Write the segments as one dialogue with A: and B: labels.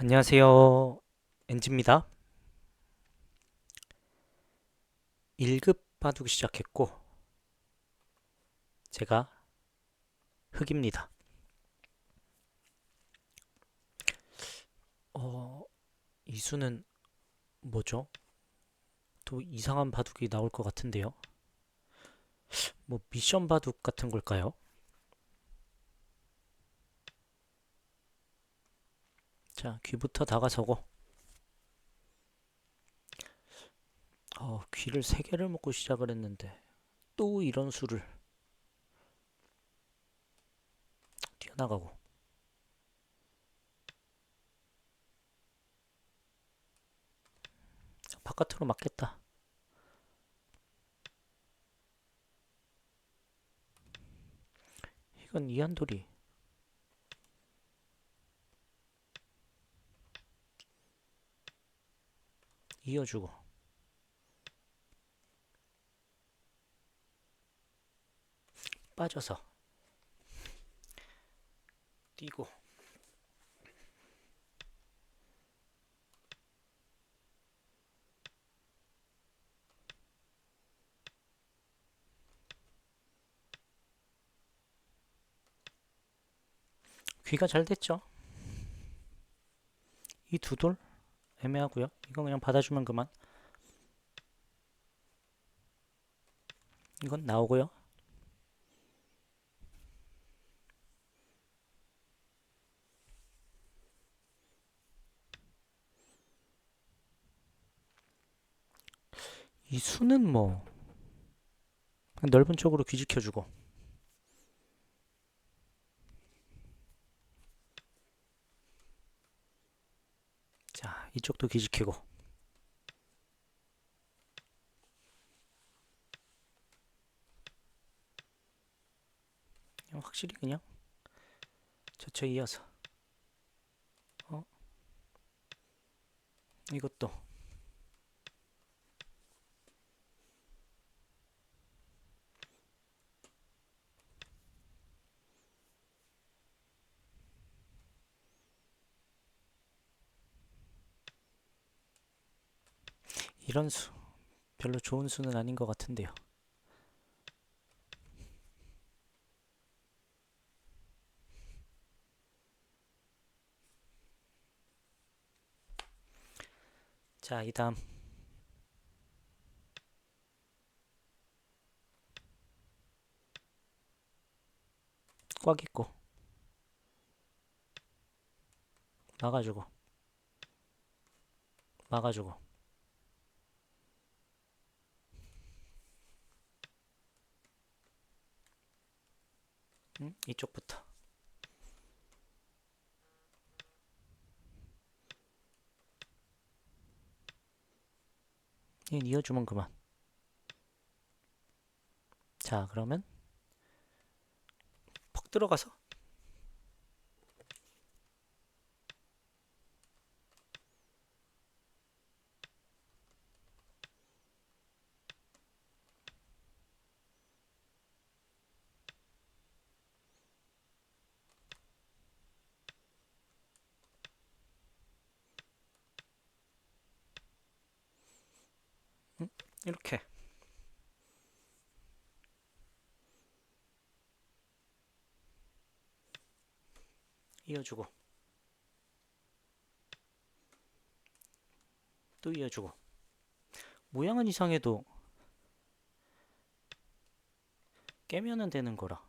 A: 안녕하세요. 엔지입니다. 1급 바둑 시작했고, 제가 흑입니다. 어, 이 수는 뭐죠? 또 이상한 바둑이 나올 것 같은데요. 뭐 미션 바둑 같은 걸까요? 자, 귀부터 다가서고, 어, 귀를 세 개를 먹고 시작을 했는데, 또 이런 수를. 뛰어나가고, 바깥으로 맞겠다. 이건 이한돌이 이어주고. 빠져서. 뛰고. 귀가 잘 됐죠? 이 두 돌 애매하고요. 이건 그냥 받아주면 그만. 이건 나오고요. 이 수는 뭐 넓은 쪽으로 귀지켜주고 자 이쪽도 귀지키고. 그냥 확실히 그냥 저쳐 이어서. 어? 이것도 이런 수 별로 좋은 수는 아닌 것 같은데요. 자, 이 다음. 꽉 있고. 막아주고. 막아주고 음, 이쪽부터. 이 이어주면 그만. 자 그러면 퍽 들어가서 이렇게 이어주고 또 이어주고. 모양은 이상해도 깨면은 되는 거라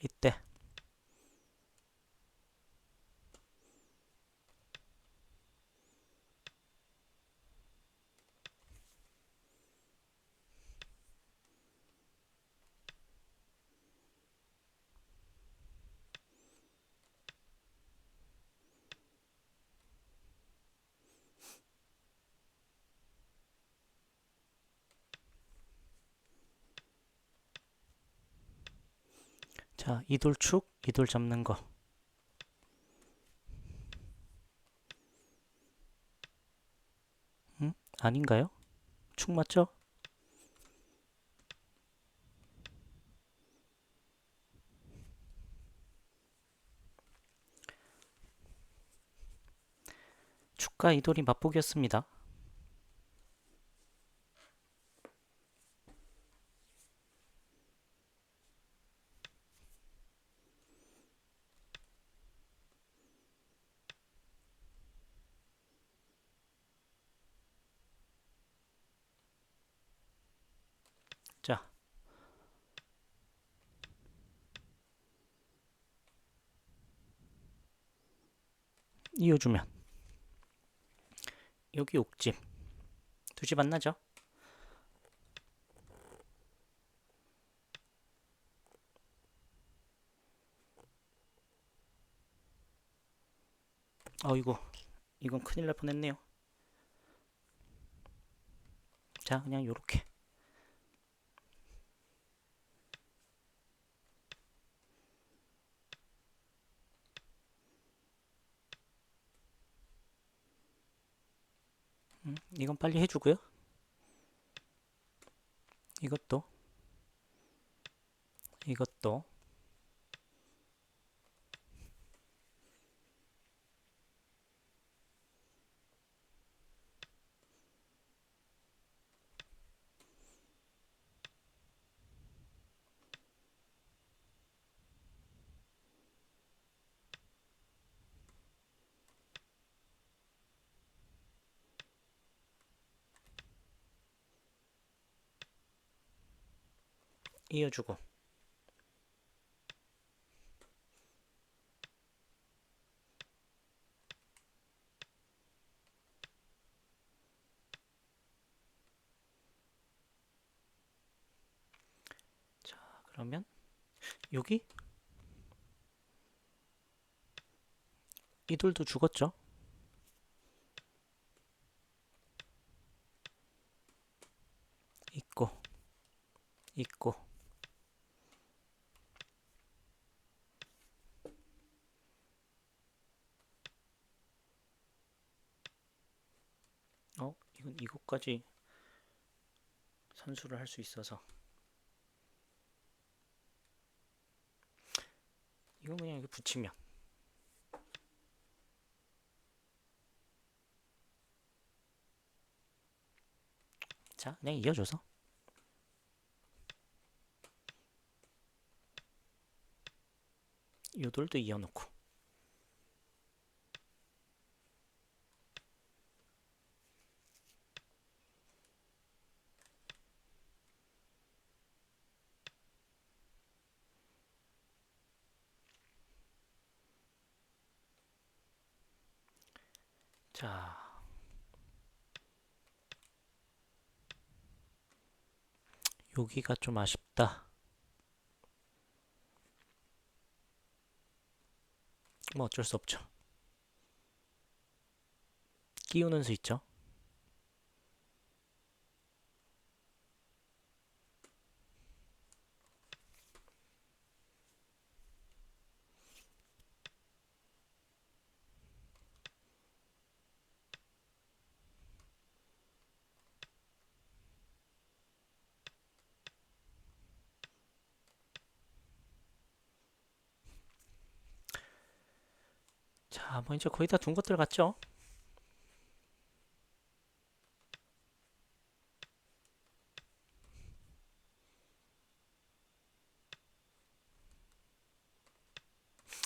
A: 이때 자, 이돌축, 이돌 잡는 거. 음? 아닌가요? 축 맞죠? 축과 이돌이 맛보기였습니다. 자, 이어주면. 여기 옥집. 두집 만나죠? 어이구 이건 큰일 날 뻔했네요. 자 그냥 요렇게 음, 이건 빨리 해주고요. 이것도 이것도 이어주고. 자 그러면 여기? 이 돌도 죽었죠? 있고 있고 어? 이건 이것까지 선수를 할 수 있어서. 이건 그냥 여기 붙이면. 자 그냥 이어줘서. 요 돌도 이어놓고 자. 여기가 좀 아쉽다. 뭐 어쩔 수 없죠. 끼우는 수 있죠 자, 뭐 이제 거의 다 둔 것들 같죠?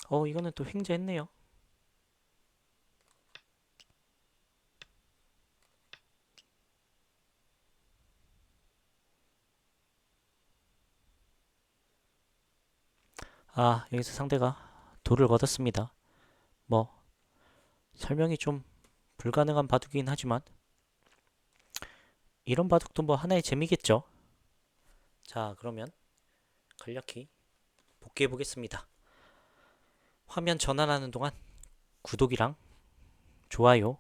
A: 어, 이거는 또 횡재했네요. 아, 여기서 상대가 돌을 걷었습니다. 뭐 설명이 좀 불가능한 바둑이긴 하지만 이런 바둑도 뭐 하나의 재미겠죠. 자, 그러면 간략히 복귀해 보겠습니다. 화면 전환하는 동안 구독이랑 좋아요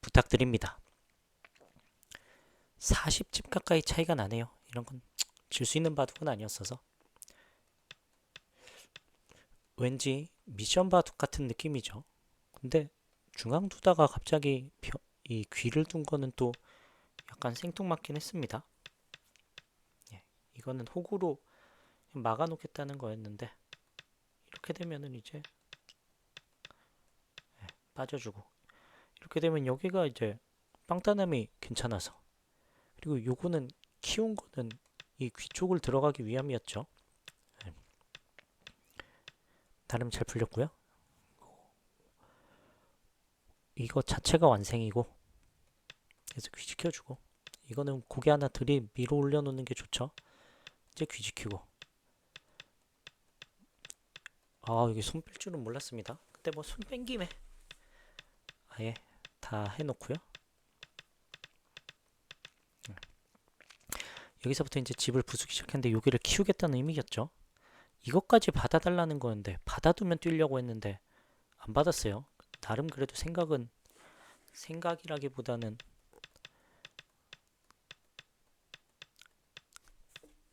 A: 부탁드립니다. 40집 가까이 차이가 나네요. 이런 건 질 수 있는 바둑은 아니었어서 왠지 미션 바둑 같은 느낌이죠. 근데 중앙 두다가 갑자기 벼- 이 귀를 둔 거는 또 약간 생뚱맞긴 했습니다. 예, 이거는 호구로 막아놓겠다는 거였는데 이렇게 되면은 이제 예, 빠져주고 이렇게 되면 여기가 이제 빵따남이 괜찮아서 그리고 요거는 키운 거는 이 귀 쪽을 들어가기 위함이었죠. 예. 나름 잘 풀렸고요. 이거 자체가 완생이고 그래서 귀 지켜주고 이거는 고개 하나 들이 밀어 올려놓는 게 좋죠. 이제 귀 지키고 아 여기 손 뺄 줄은 몰랐습니다. 근데 뭐 손 뺀 김에 아예 다 해놓고요. 음. 여기서부터 이제 집을 부수기 시작했는데 여기를 키우겠다는 의미겠죠. 이것까지 받아달라는 거였는데 받아두면 뛰려고 했는데 안 받았어요. 나름 그래도 생각은 생각이라기보다는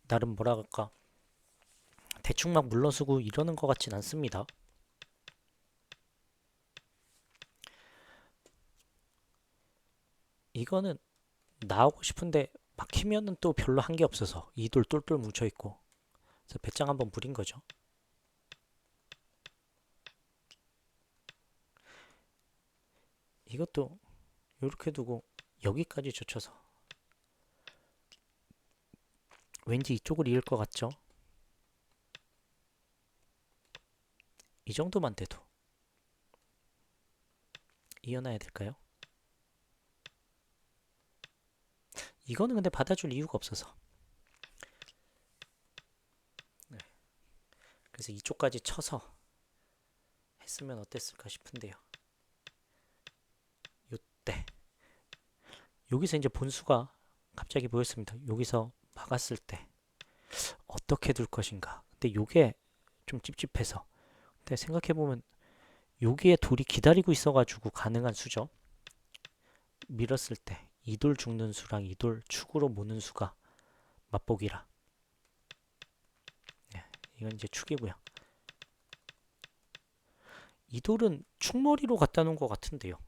A: 나름 뭐라 그럴까 대충 막 물러서고 이러는 것 같진 않습니다. 이거는 나오고 싶은데 막히면은 또 별로 한 게 없어서 이돌 똘똘 뭉쳐 있고 그래서 배짱 한번 부린 거죠. 이것도 이렇게 두고 여기까지 젖혀서 왠지 이쪽을 이을 것 같죠? 이 정도만 돼도 이어놔야 될까요? 이거는 근데 받아줄 이유가 없어서 그래서 이쪽까지 쳐서 했으면 어땠을까 싶은데요. 요때 여기서 이제 본수가 갑자기 보였습니다. 여기서 막았을 때 어떻게 둘 것인가. 근데 요게 좀 찝찝해서. 근데 생각해보면 여기에 돌이 기다리고 있어가지고 가능한 수죠. 밀었을 때 이돌 죽는 수랑 이돌 축으로 모는 수가 맛보기라. 네, 이건 이제 축이고요. 이 돌은 축머리로 갖다 놓은 것 같은데요.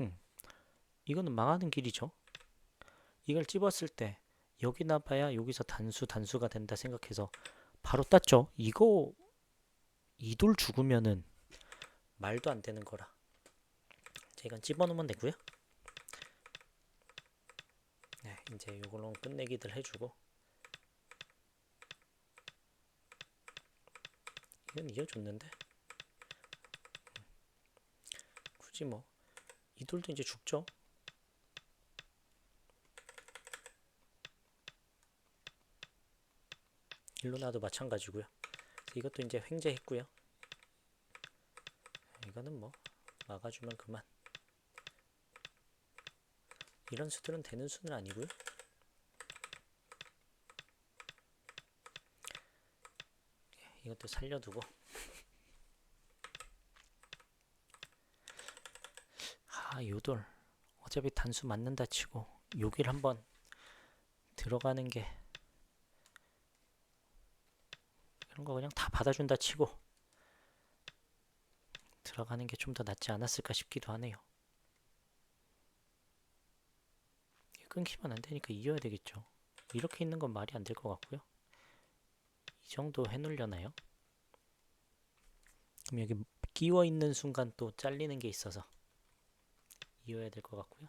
A: 음, 이거는 망하는 길이죠. 이걸 찝었을 때 여기 나봐야 여기서 단수 단수가 된다 생각해서 바로 땄죠. 이거 이 돌 죽으면은 말도 안 되는 거라. 자, 이건 집어넣으면 되고요. 네, 이제 이걸로 끝내기들 해주고 이건 이어줬는데 굳이 뭐 이 돌도 이제 죽죠. 일로 나도 마찬가지고요. 이것도 이제 횡재했고요. 이거는 뭐 막아주면 그만. 이런 수들은 되는 수는 아니고요. 이것도 살려두고 아 요돌 어차피 단수 맞는다 치고 여길 한번 들어가는 게 이런 거 그냥 다 받아준다 치고 들어가는 게 좀 더 낫지 않았을까 싶기도 하네요. 끊기면 안 되니까 이어야 되겠죠. 이렇게 있는 건 말이 안 될 것 같고요. 이 정도 해놓으려나요? 그럼 여기 끼워 있는 순간 또 잘리는 게 있어서 이어야 될 것 같고요.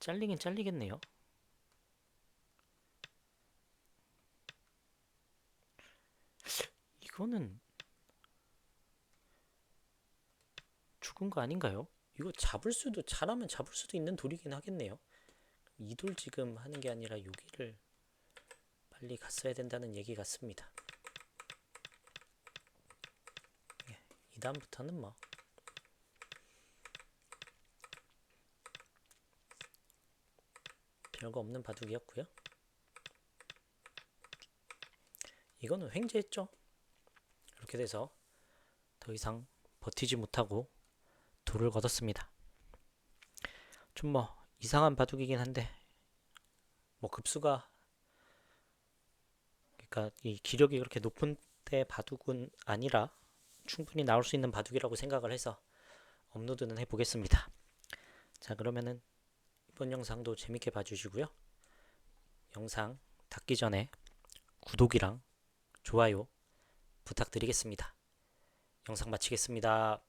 A: 잘리긴 잘리겠네요. 이거는 죽은 거 아닌가요? 이거 잡을 수도 잘하면 잡을 수도 있는 돌이긴 하겠네요. 이 돌 지금 하는 게 아니라 여기를 빨리 갔어야 된다는 얘기 같습니다. 예, 이 다음부터는 뭐 별거 없는 바둑이었고요. 이거는 횡재했죠. 이렇게 돼서 더 이상 버티지 못하고 돌을 걷었습니다. 좀 뭐 이상한 바둑이긴 한데 뭐 급수가 그러니까 이 기력이 그렇게 높은 때 바둑은 아니라 충분히 나올 수 있는 바둑이라고 생각을 해서 업로드는 해보겠습니다. 자 그러면은 이번 영상도 재밌게 봐주시고요. 영상 닫기 전에 구독이랑 좋아요 부탁드리겠습니다. 영상 마치겠습니다.